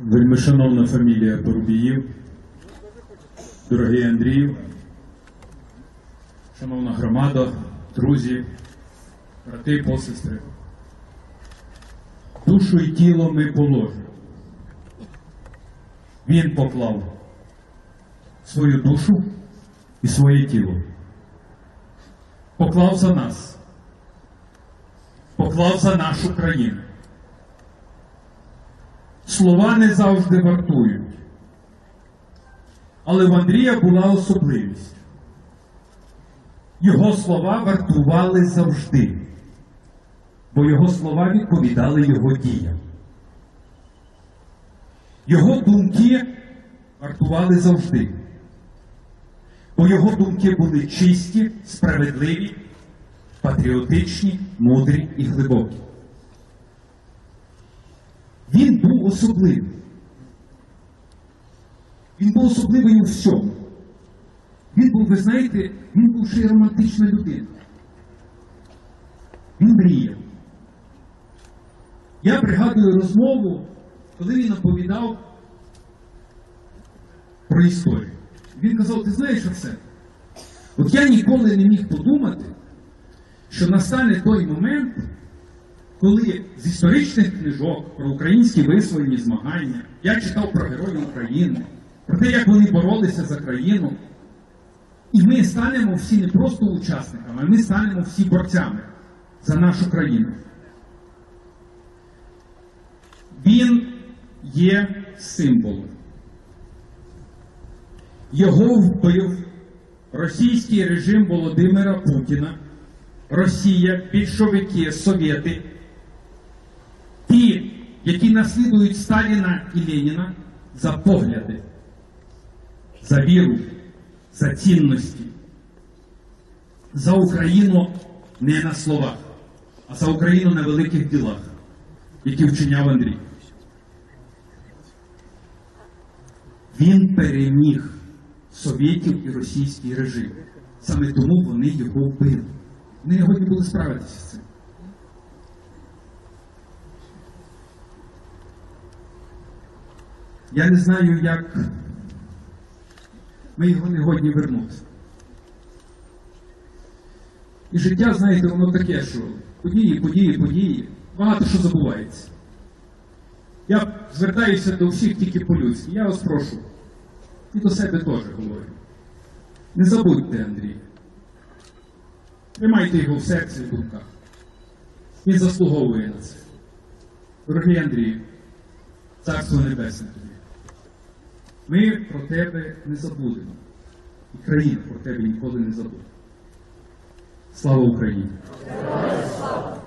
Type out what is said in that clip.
Вельмишановна фамілія Порубіїв, дорогий Андрію, шановна громада, друзі, брати і посестри. Душу і тіло ми положимо. Він поклав свою душу і своє тіло. Поклав за нас. Поклав за нашу країну. Слова не завжди вартують. Але в Андрія була особливість. Його слова вартували завжди, бо його слова відповідали його діям. Його думки вартували завжди, бо його думки були чисті, справедливі, патріотичні, мудрі і глибокі. Він особливий. Він був особливий у всьому. Він був, ви знаєте, він був ще й романтична людина. Він мріяв. Я пригадую розмову, коли він оповідав про історію. Він казав, ти знаєш оце? От я ніколи не міг подумати, що настане той момент, коли з історичних книжок про українські визвольні змагання я читав про героїв України, про те, як вони боролися за країну. І ми станемо всі не просто учасниками, а ми станемо всі борцями за нашу країну. Він є символом. Його вбив російський режим Володимира Путіна, Росія, більшовики, совєти, які наслідують Сталіна і Леніна за погляди, за віру, за цінності, за Україну не на словах, а за Україну на великих ділах, які вчиняв Андрій. Він переміг совєтів і російський режим. Саме тому вони його вбили. Вони не годні були справитися з цим. Я не знаю, як ми його не годні вернути. І життя, знаєте, воно таке, що події, події, події, багато що забувається. Я звертаюся до всіх тільки по-людськи. Я вас прошу. І до себе теж говорю. Не забудьте Андрія. Тримайте його в серці і в думках. Він заслуговує на це. Дорогий Андрію, Царство Небесне тобі. Ми про тебе не забудемо. І країна про тебе ніколи не забуде. Слава Україні! Слава!